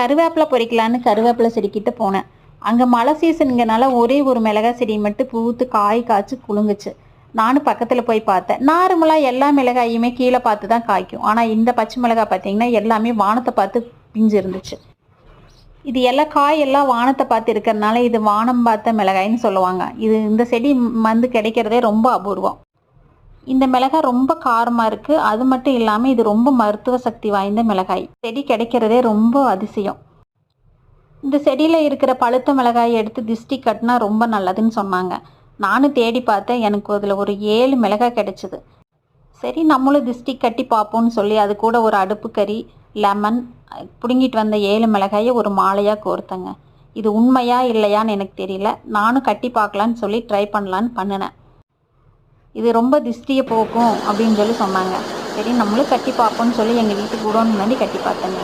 கருவேப்பிலை பொறிக்கலான்னு கருவேப்பிலை செடிக்கிட்ட போனேன். அங்கே மழை சீசனுங்கனால ஒரே ஒரு மிளகாய் செடி மட்டும் பூத்து காய் காய்ச்சி குலுங்குச்சு. நானும் பக்கத்தில் போய் பார்த்தேன். நார்மலாக எல்லா மிளகாயுமே கீழே பார்த்து தான் காய்க்கும். ஆனால் இந்த பச்சை மிளகாய் பார்த்தீங்கன்னா எல்லாமே வானத்தை பார்த்து பிஞ்சு இருந்துச்சு இது எல்லாம் காய் எல்லாம் வானத்தை பார்த்து இருக்கிறதுனால இது வானம் பார்த்த மிளகாய்ன்னு சொல்லுவாங்க. இது இந்த செடி வந்து கிடைக்கிறதே ரொம்ப அபூர்வம். இந்த மிளகாய் ரொம்ப காரமாக இருக்குது அது மட்டும் இல்லாமல் இது ரொம்ப மருத்துவ சக்தி வாய்ந்த மிளகாய். செடி கிடைக்கிறதே ரொம்ப அதிசயம். இந்த செடியில் இருக்கிற பழுத்த மிளகாயை எடுத்து திஷ்டி கட்டினா ரொம்ப நல்லதுன்னு சொன்னாங்க. நானும் தேடி பார்த்தேன். எனக்கு அதில் ஒரு ஏழு மிளகாய் கிடைச்சிது. சரி நம்மளும் திஷ்டி கட்டி பார்ப்போம்னு சொல்லி அது கூட ஒரு அடுப்பு கறி லெமன் பிடுங்கிட்டு வந்த ஏழு மிளகாயை ஒரு மாலையாக கோர்த்தங்க. இது உண்மையா இல்லையான்னு எனக்கு தெரியல. நானும் கட்டி பார்க்கலான்னு சொல்லி ட்ரை பண்ணலான்னு பண்ணினேன். இது ரொம்ப திஷ்டியை போக்கும் அப்படின்னு சொல்லி சொன்னாங்க. சரி நம்மளும் கட்டி பார்ப்போம்னு சொல்லி எங்கள் வீட்டு குடோன் முன்னாடி கட்டி பார்த்தேங்க.